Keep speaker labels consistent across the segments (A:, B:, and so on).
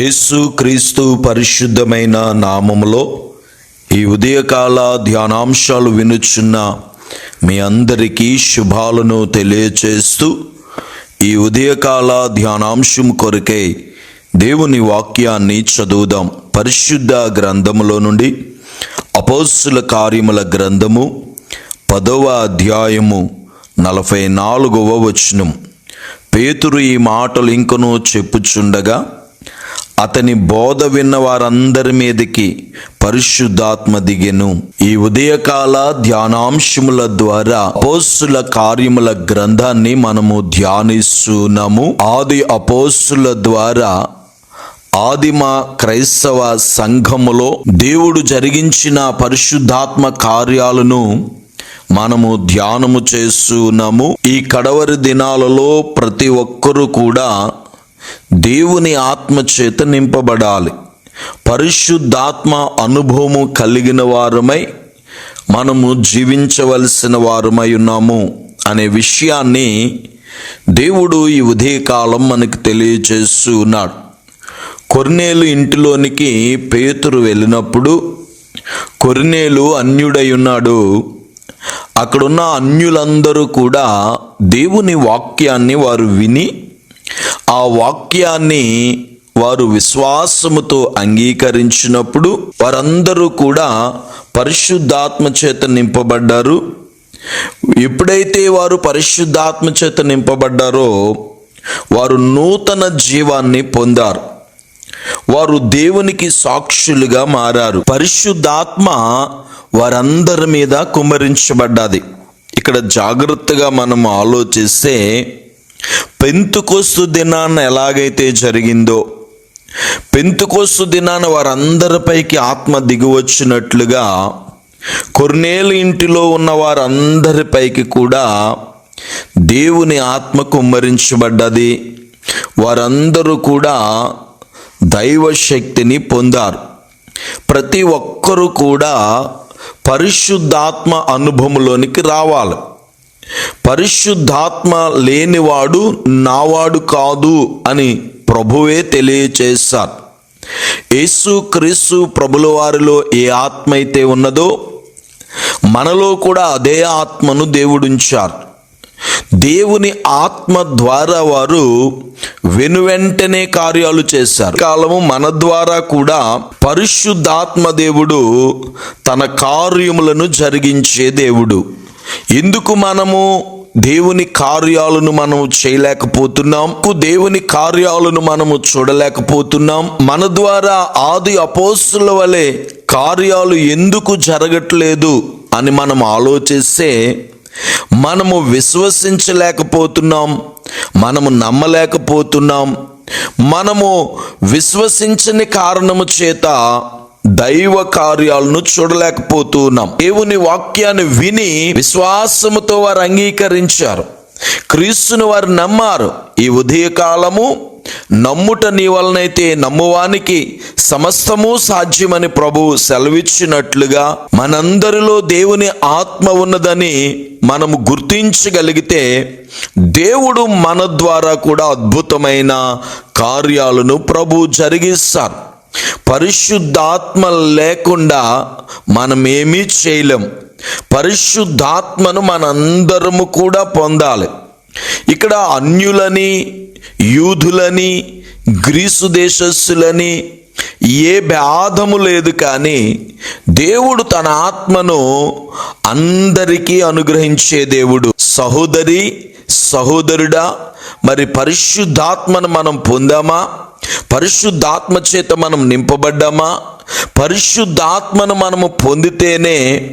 A: యేసు క్రీస్తు పరిశుద్ధమైన నామములో ఈ ఉదయకాల ధ్యానాంశాలు వినుచున్న మీ అందరికీ శుభాలను తెలియచేస్తూ ఈ ఉదయకాల ధ్యానాంశం కొరకై దేవుని వాక్యాన్ని చదువుదాం. పరిశుద్ధ గ్రంథములో నుండి అపోస్సుల కార్యముల గ్రంథము పదవ అధ్యాయము నలభై నాలుగవ వచనం. పేతురు ఈ మాటలు ఇంకనూ చెప్పుచుండగా అతని బోధ విన్న వారందరి మీదకి పరిశుద్ధాత్మ దిగెను. ఈ ఉదయకాల ధ్యానాంశముల ద్వారా అపోస్సుల కార్యముల గ్రంథాన్ని మనము ధ్యానిస్తున్నాము. ఆది అపోస్సుల ద్వారా ఆదిమ క్రైస్తవ సంఘములో దేవుడు జరిగించిన పరిశుద్ధాత్మ కార్యాలను మనము ధ్యానము చేస్తున్నాము. ఈ కడవరి దినాలలో ప్రతి ఒక్కరూ కూడా దేవుని ఆత్మ చేత నింపబడాలి. పరిశుద్ధాత్మ అనుభవము కలిగిన వారమై మనము జీవించవలసిన వారమై ఉన్నాము అనే విషయాన్ని దేవుడు ఈ ఉదయకాలం మనకు తెలియచేస్తూ ఉన్నాడు. కొర్నేలు ఇంటిలోనికి పేతురు వెళ్ళినప్పుడు కొర్నేలు అన్యుడై ఉన్నాడు. అక్కడున్న అన్యులందరూ కూడా దేవుని వాక్యాన్ని వారు విని ఆ వాక్యాన్ని వారు విశ్వాసముతో అంగీకరించినప్పుడు వారందరూ కూడా పరిశుద్ధాత్మ చేత నింపబడ్డారు. ఎప్పుడైతే వారు పరిశుద్ధాత్మ చేత నింపబడ్డారో వారు నూతన జీవాన్ని పొందారు. వారు దేవునికి సాక్షులుగా మారారు. పరిశుద్ధాత్మ వారందరి మీద కుమరించబడ్డది ఇక్కడ జాగ్రత్తగా మనం ఆలోచిస్తే పెంతుకొస్తు దినాన్న ఎలాగైతే జరిగిందో పెంతుకొస్తు దినాన వారందరిపైకి ఆత్మ దిగువచ్చినట్లుగా కొర్నేలు ఇంటిలో ఉన్న వారందరిపైకి కూడా దేవుని ఆత్మ కుమ్మరించబడ్డది వారందరూ కూడా దైవ శక్తిని పొందారు. ప్రతి ఒక్కరూ కూడా పరిశుద్ధాత్మ అనుభవంలోనికి రావాలి. పరిశుద్ధాత్మ లేనివాడు నావాడు కాదు అని ప్రభువే తెలియచేశారు. యేసు క్రీస్తు ప్రభుల వారిలో ఏ ఆత్మ అయితే ఉన్నదో మనలో కూడా అదే ఆత్మను దేవుడుంచారు. దేవుని ఆత్మ ద్వారా వారు వెనువెంటనే కార్యాలు చేశారు. కాలము మన ద్వారా కూడా పరిశుద్ధాత్మ దేవుడు తన కార్యములను జరిగించే దేవుడు. ఎందుకు మనము దేవుని కార్యాలను మనము చేయలేకపోతున్నాం? దేవుని కార్యాలను మనము చూడలేకపోతున్నాం? మన ద్వారా ఆది అపోస్తుల వలె కార్యాలు ఎందుకు జరగట్లేదు అని మనం ఆలోచిస్తే మనము విశ్వసించలేకపోతున్నాం మనము నమ్మలేకపోతున్నాం మనము విశ్వసించని కారణము చేత దైవ కార్యాలను చూడలేకపోతున్నాం. దేవుని వాక్యాన్ని విని విశ్వాసముతో వారు అంగీకరించారు. క్రీస్తుని వారు నమ్మారు. ఈ ఉదయకాలము నమ్ముట నీ వలనైతే నమ్మువానికి సమస్తము సాధ్యమని ప్రభువు సెలవిచ్చినట్లుగా మనందరిలో దేవుని ఆత్మ ఉన్నదని మనము గుర్తించగలిగితే దేవుడు మన ద్వారా కూడా అద్భుతమైన కార్యాలను ప్రభు జరిగిస్తారు పరిశుద్ధాత్మ లేకుండా మనం ఏమీ చేయలేం. పరిశుద్ధాత్మను మనందరము కూడా పొందాలి. ఇక్కడ అన్యులని యూదులని గ్రీసు దేశస్సులని ఏ భేదము లేదు కానీ దేవుడు తన ఆత్మను అందరికీ అనుగ్రహించే దేవుడు. సహోదరి సహోదరుడా మరి పరిశుద్ధాత్మను మనం పొందామా? పరిశుద్ధాత్మ చేత మనం నింపబడ్డామా? పరిశుద్ధాత్మను మనము పొందితేనే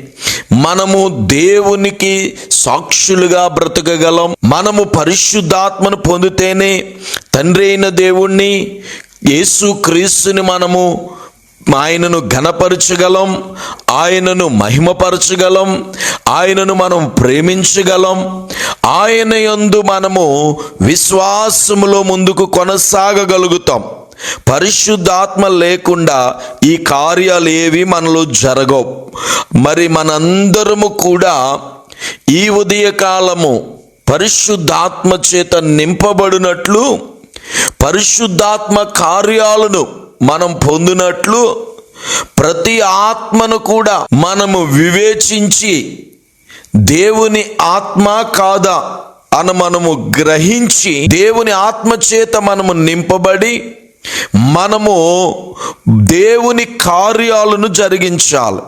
A: మనము దేవునికి సాక్షులుగా బ్రతకగలం. మనము పరిశుద్ధాత్మను పొందితేనే తండ్రి అయిన దేవుణ్ణి యేసు క్రీస్తుని మనము ఆయనను ఘనపరచగలం ఆయనను మహిమపరచగలం ఆయనను మనం ప్రేమించగలం. ఆయన యందు మనము విశ్వాసములో ముందుకు కొనసాగగలుగుతాం. పరిశుద్ధాత్మ లేకుండా ఈ కార్యాలు ఏవి మనలో జరగవు. మరి మనందరము కూడా ఈ ఉదయకాలము పరిశుద్ధాత్మ చేత నింపబడినట్లు పరిశుద్ధాత్మ కార్యాలను మనం పొందినట్లు ప్రతి ఆత్మను కూడా మనము వివేచించి దేవుని ఆత్మ కాదా అని మనము గ్రహించి దేవుని ఆత్మ చేత మనము నింపబడి మనము దేవుని కార్యాలను జరిగించాలి.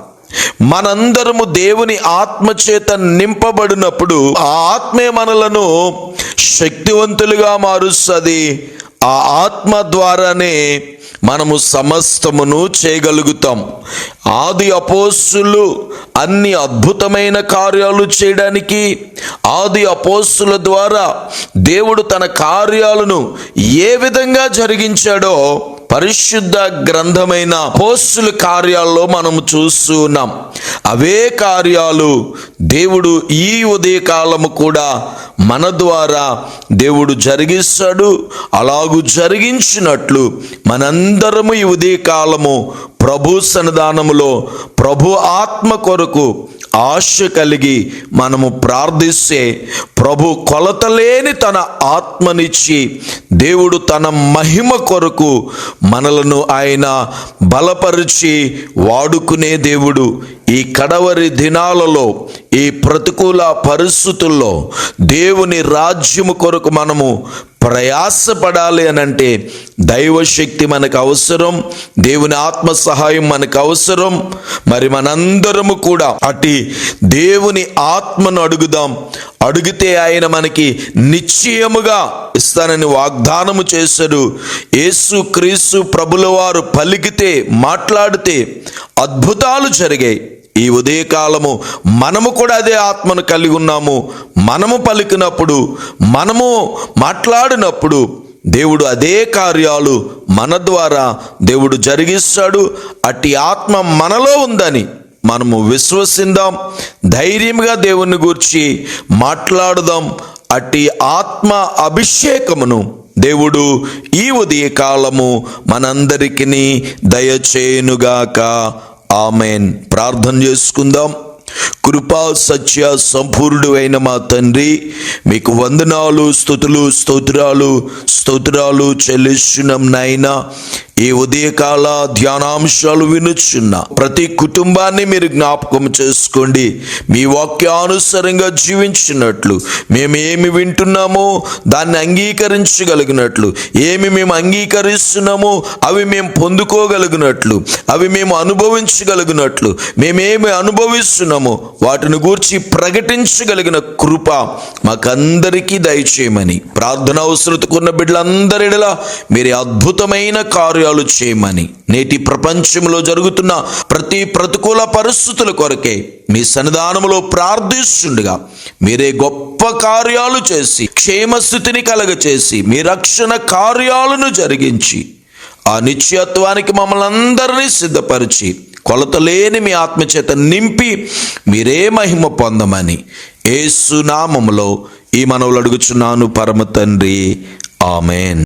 A: మనందరము దేవుని ఆత్మ చేత నింపబడినప్పుడు ఆ ఆత్మే మనలను శక్తివంతులుగా మారుస్తుంది. ఆ ఆత్మ ద్వారానే మనము సమస్తమును చేయగలుగుతాం. ఆది అపోస్సులు అన్ని అద్భుతమైన కార్యాలు చేయడానికి ఆది అపోస్సుల ద్వారా దేవుడు తన కార్యాలను ఏ విధంగా జరిగించాడో పరిశుద్ధ గ్రంథమైన పోస్టుల కార్యాల్లో మనం చూస్తున్నాం అవే కార్యాలు దేవుడు ఈ ఉదయకాలము కూడా మన ద్వారా దేవుడు జరిగిస్తాడు అలాగు జరిగించినట్లు మనందరము ఈ ఉదయకాలము ప్రభు సన్నిధానములో ప్రభు ఆత్మ కొరకు ఆశ కలిగి మనము ప్రార్థిస్తే ప్రభు కొలతలేని తన ఆత్మనిచ్చి దేవుడు తన మహిమ కొరకు మనలను ఆయన బలపరిచి వాడుకునే దేవుడు ఈ కడవరి దినాలలో ఈ ప్రతికూల పరిస్థితుల్లో దేవుని రాజ్యము కొరకు మనము ప్రయాసపడాలి అని అంటే దైవశక్తి మనకు అవసరం దేవుని ఆత్మ సహాయం మనకు అవసరం. మరి మనందరము కూడా అటు దేవుని ఆత్మను అడుగుదాం. అడిగితే ఆయన మనకి నిశ్చయముగా ఇస్తానని వాగ్దానము చేశాడు. యేసు క్రీస్తు ప్రభుల వారు పలికితే మాట్లాడితే అద్భుతాలు జరిగాయి. ఈ ఉదయకాలము మనము కూడా అదే ఆత్మను కలిగి ఉన్నాము. మనము పలికినప్పుడు మనము మాట్లాడినప్పుడు దేవుడు అదే కార్యాలు మన ద్వారా దేవుడు జరిగిస్తాడు. అట్టి ఆత్మ మనలో ఉందని మనము విశ్వసిందాం ధైర్యంగా దేవుణ్ణి గూర్చి మాట్లాడుదాం. అట్టి ఆత్మ అభిషేకమును దేవుడు ఈ ఉదయకాలము మనందరికీ దయచేయునుగాక. ఆమెన్. ప్రార్థన చేసుకుందాం. కృపా సత్య సంపూర్ణుడు అయిన మా తండ్రి మీకు వందనాలు స్థుతులు స్తోత్రాలు స్తోత్రాలు చెల్లిస్తున్నాం నాయన. ఈ ఉదయకాల ధ్యానాంశాలు వినుచున్న ప్రతి కుటుంబాన్ని మీరు జ్ఞాపకం చేసుకోండి. మీ వాక్యానుసరంగా జీవించినట్లు మేము ఏమి వింటున్నామో దాన్ని అంగీకరించగలిగినట్లు ఏమి మేము అంగీకరిస్తున్నామో అవి మేము పొందుకోగలిగినట్లు అవి మేము అనుభవించగలిగినట్లు మేమేమి అనుభవిస్తున్నామో వాటిని గూర్చి ప్రకటించగలిగిన కృప మాకందరికీ దయచేయమని ప్రార్థన అవసరతకున్న బిడ్డలందరిలా మీరు అద్భుతమైన కార్యాలు చేయమని నేటి ప్రపంచంలో జరుగుతున్న ప్రతి ప్రతికూల పరిస్థితుల కొరకే మీ సన్నిధానములో ప్రార్థిస్తుండగా మీరే గొప్ప కార్యాలు చేసి క్షేమస్థితిని కలగచేసి మీ రక్షణ కార్యాలను జరిగించి ఆ నిత్యత్వానికి మమ్మల్ని అందరినీ సిద్ధపరిచి కొలతలేని మీ ఆత్మచేత నింపి మీరే మహిమ పొందమని ఏసునామములో ఈ మనవులు అడుగుచున్నాను పరమ తండ్రి. ఆమెన్.